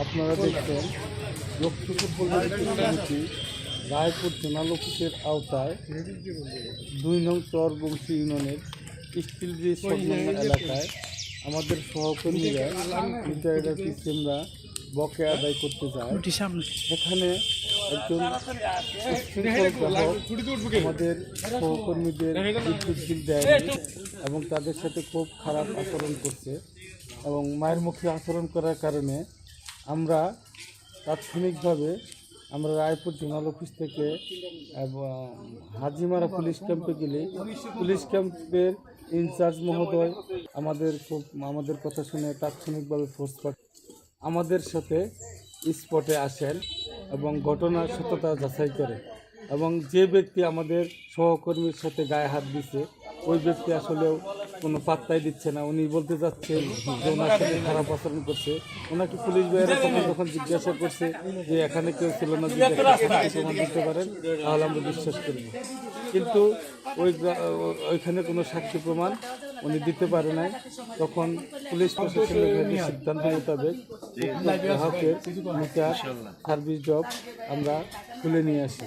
আপনারা দেখছেন সমিতি রায়পুর জোনাল অফিসের আওতায় দুই নং চর বংশী ইউনিয়নের স্টিল ব্রিজ সংলগ্ন এলাকায় আমাদের সহকর্মীরা মিটারের পিসেমরা বকে আদায় করতে যায়। সেখানে একজন আমাদের সহকর্মীদের বিদ্যুৎ বিল দেয়নি এবং তাদের সাথে খুব খারাপ আচরণ করছে এবং মায়ের মুখে আচরণ করার কারণে আমরা তাৎক্ষণিকভাবে আমরা রায়পুর জোনাল অফিস থেকে হাজিমারা পুলিশ ক্যাম্পে গেলে পুলিশ ক্যাম্পের ইনচার্জ মহোদয়, আমাদের খুব, আমাদের কথা শুনে তাৎক্ষণিকভাবে ফোর্স আমাদের সাথে স্পটে আসেন এবং ঘটনার সত্যতা যাচাই করে। এবং যে ব্যক্তি আমাদের সহকর্মীর সাথে গায়ে হাত দিছে, ওই ব্যক্তি আসলেও কোনো পাত্তাই দিচ্ছে না। উনি বলতে যাচ্ছেন যে ওনার সাথে খারাপ আচরণ করছে। ওনাকে পুলিশ ভাইয়েরা তখন যখন জিজ্ঞাসা করছে যে এখানে কেউ ছিল না যদি প্রমাণ দিতে পারেন, তাহলে আমরা বিশ্বাস করব কিন্তু ওই ওইখানে কোনো সাক্ষী প্রমাণ উনি দিতে পারে নাই। তখন পুলিশ প্রশাসনের সিদ্ধান্ত মোতাবেক গ্রাহকের মিটার সার্ভিস জব আমরা খুলে নিয়ে আসি।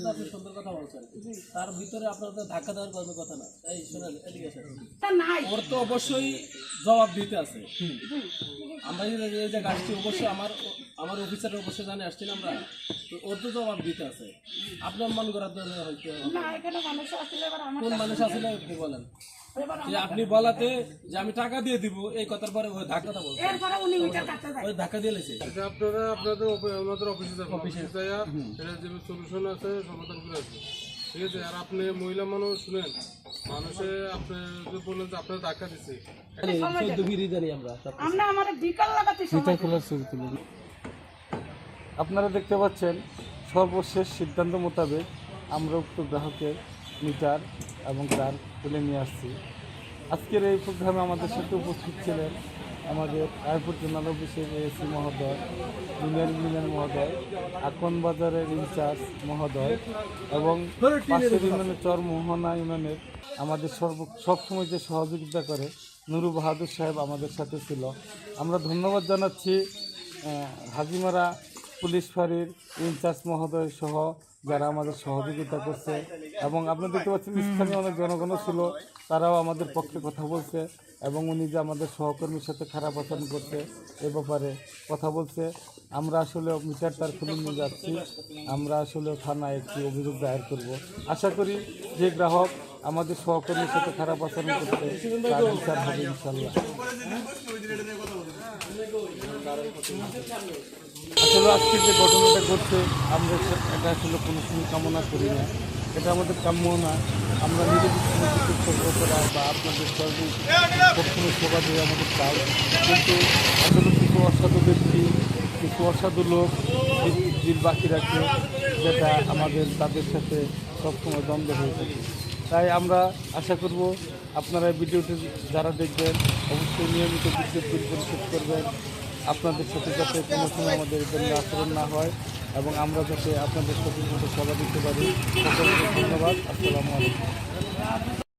তো আপনি সুন্দর কথা বলছেন। তার ভিতরে আপনার তো ধাক্কা দেওয়ার কোনো কথা না তাই শোনেন এদিকে ওর তো অবশ্যই জবাব দিতে আছে। আমরা যে গাছটি অবশ্যই আমার আমার অফিসারের অবশ্যই জানে আসছি না আমরা। তো ওর তো জবাব দিতে আছে। আপনার মন করার হয়তো কোন মানুষ আসলে আপনি বলেন। যে আপনি বলাতে যে আমি টাকা দিয়ে দিব এই কথার পরে ওই ধাক্কাটা বলছে। এরপরে উনি মিটার কাটতে যায় ওই ধাক্কা দিয়ে লেছে এটা আপনারা আপনাদের আমাদের অফিসে যাবেন। অফিসে। যাইয়া এটা যে সলিউশন আছে সমাধান করে আসবেন ঠিক আছে? আর আপনি মহিলা মানুষ শুনেন মানুষে আপনি যে বললেন যে আপনার ধাক্কা দিচ্ছে আমরা আমরা বিকাল লাগাতে সময় খোলার ছবি তুলে আপনারা দেখতে পাচ্ছেন সর্বশেষ সিদ্ধান্ত মোতাবেক আমরা উক্ত গ্রাহকের মিটার এবং তার তুলে নিয়ে আসছি। আজকের এই প্রোগ্রামে আমাদের সাথে উপস্থিত ছিলেন আমাদের রায়পুর জোনাল অফিসের এসি মহোদয় জুনিয়র ইঞ্জিনিয়ার মহোদয়, আকন বাজারের ইনচার্জ মহোদয় এবং ইউনিয়নের চর মোহনা ইউনিয়নের আমাদের সর্ব, সবসময় যে সহযোগিতা করে নুরু বাহাদুর সাহেব আমাদের সাথে ছিল। আমরা ধন্যবাদ জানাচ্ছি হাজিমারা পুলিশ ফাঁড়ির ইনচার্জ মহোদয় সহ যারা আমাদের সহযোগিতা করছে এবং আপনি দেখতে পাচ্ছেন স্থানীয় অনেক জনগণও ছিল, তারাও আমাদের পক্ষে কথা বলছে এবং উনি যে আমাদের সহকর্মীর সাথে খারাপ আচরণ করছে এ ব্যাপারে কথা বলছে। আমরা আসলে মিটার তার খুলে নিয়ে যাচ্ছি, আমরা আসলে থানায় একটি অভিযোগ দায়ের করব। আশা করি যে গ্রাহক আমাদের সহকর্মীর সাথে খারাপ আচরণ করছে, তার বিচার হবে ইনশাল্লাহ আসলে আজকে যে ঘটনাটা ঘটছে, আমরা এটা আসলে কোনো সময় কামনা করি না। এটা আমাদের কাম্য না। আমরা চিকিৎসক করা বা আপনাদের সর্বে সবসময় সেবা দিয়ে আমাদের চাই কিন্তু আসলে কিছু অসাধু ব্যক্তি, কিছু অসাধু লোক বিল বাকি রাখে, যেটা আমাদের, তাদের সাথে সবসময় দ্বন্দ্ব হয়ে থাকে। তাই আমরা আশা করব আপনারা ভিডিওটি যারা দেখবেন, অবশ্যই নিয়মিত বিদ্যুৎ বিল পরিশোধ করবেন। আপনাদের সাথে যাতে কোনো সময় আমাদের জন্য আচরণ না হয় এবং আমরা যাতে আপনাদের সাথে মতো সভা দিতে পারি। ধন্যবাদ। আসসালামু আলাইকুম।